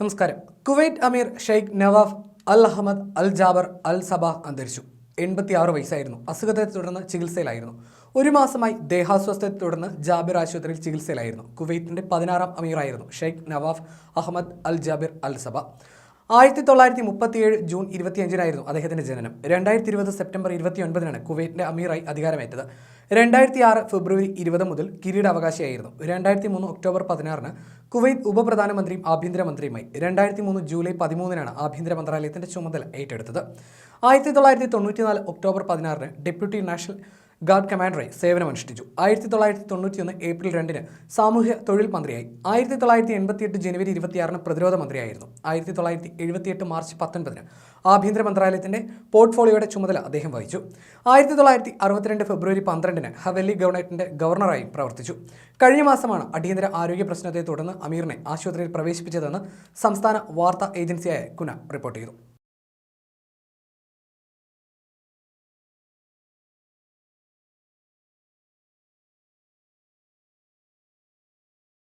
നമസ്കാരം. കുവൈറ്റ് അമീർ Sheikh Nawaf Al Ahmad Al Jaber Al Sabah അന്തരിച്ചു. എൺപത്തിയാറ് വയസ്സായിരുന്നു. അസുഖത്തെ തുടർന്ന് ചികിത്സയിലായിരുന്നു. ഒരു മാസമായി ദേഹാസ്വസ്ഥത്തെ തുടർന്ന് ജാബിർ ആശുപത്രിയിൽ ചികിത്സയിലായിരുന്നു. കുവൈറ്റിന്റെ പതിനാറാം അമീറായിരുന്നു Sheikh Nawaf Ahmad Al Jabir Al Sabah ആയിരത്തി തൊള്ളായിരത്തി മുപ്പത്തിയേഴ് ജൂൺ ഇരുപത്തിയഞ്ചിനായിരുന്നു അദ്ദേഹത്തിന്റെ ജനനം. രണ്ടായിരത്തി ഇരുപത് സെപ്റ്റംബർ ഇരുപത്തിയൊൻപതിനാണ് കുവൈറ്റിന്റെ അമീറായി അധികാരമേറ്റത്. രണ്ടായിരത്തി ആറ് ഫെബ്രുവരി ഇരുപത് മുതൽ കിരീടാവകാശിയായിരുന്നു. രണ്ടായിരത്തി മൂന്ന് ഒക്ടോബർ പതിനാറിന് കുവൈത്ത് ഉപപ്രധാനമന്ത്രിയും ആഭ്യന്തരമന്ത്രിയുമായി. രണ്ടായിരത്തി മൂന്ന് ജൂലൈ പതിമൂന്നിനാണ് ആഭ്യന്തര മന്ത്രാലയത്തിന്റെ ചുമതല ഏറ്റെടുത്തത്. ആയിരത്തി തൊള്ളായിരത്തി തൊണ്ണൂറ്റിനാല് ഒക്ടോബർ പതിനാറിന് ഡെപ്യൂട്ടി നാഷണൽ ഗാർഡ് കമാൻഡറായി സേവനമനുഷ്ഠിച്ചു. ആയിരത്തി തൊള്ളായിരത്തി തൊണ്ണൂറ്റിയൊന്ന് ഏപ്രിൽ രണ്ടിന് സാമൂഹ്യ തൊഴിൽ മന്ത്രിയായി. ആയിരത്തി തൊള്ളായിരത്തി എൺപത്തിയെട്ട് ജനുവരി ഇരുപത്തിയാറിന് പ്രതിരോധ മന്ത്രിയായിരുന്നു. ആയിരത്തി തൊള്ളായിരത്തി എഴുപത്തിയെട്ട് മാർച്ച് പത്തൊൻപതിന് ആഭ്യന്തര മന്ത്രാലയത്തിന്റെ പോർട്ട്ഫോളിയോയുടെ ചുമതല അദ്ദേഹം വഹിച്ചു. ആയിരത്തി തൊള്ളായിരത്തി അറുപത്തിരണ്ട് ഫെബ്രുവരി പന്ത്രണ്ടിന് ഹവല്ലി ഗവർണറേറ്റിന്റെ ഗവർണറായും പ്രവർത്തിച്ചു. കഴിഞ്ഞ മാസമാണ് അടിയന്തര ആരോഗ്യ പ്രശ്നത്തെ തുടർന്ന് അമീറിനെ ആശുപത്രിയിൽ പ്രവേശിപ്പിച്ചതെന്ന് സംസ്ഥാന വാർത്താ ഏജൻസിയായ കുന റിപ്പോർട്ട് ചെയ്തു.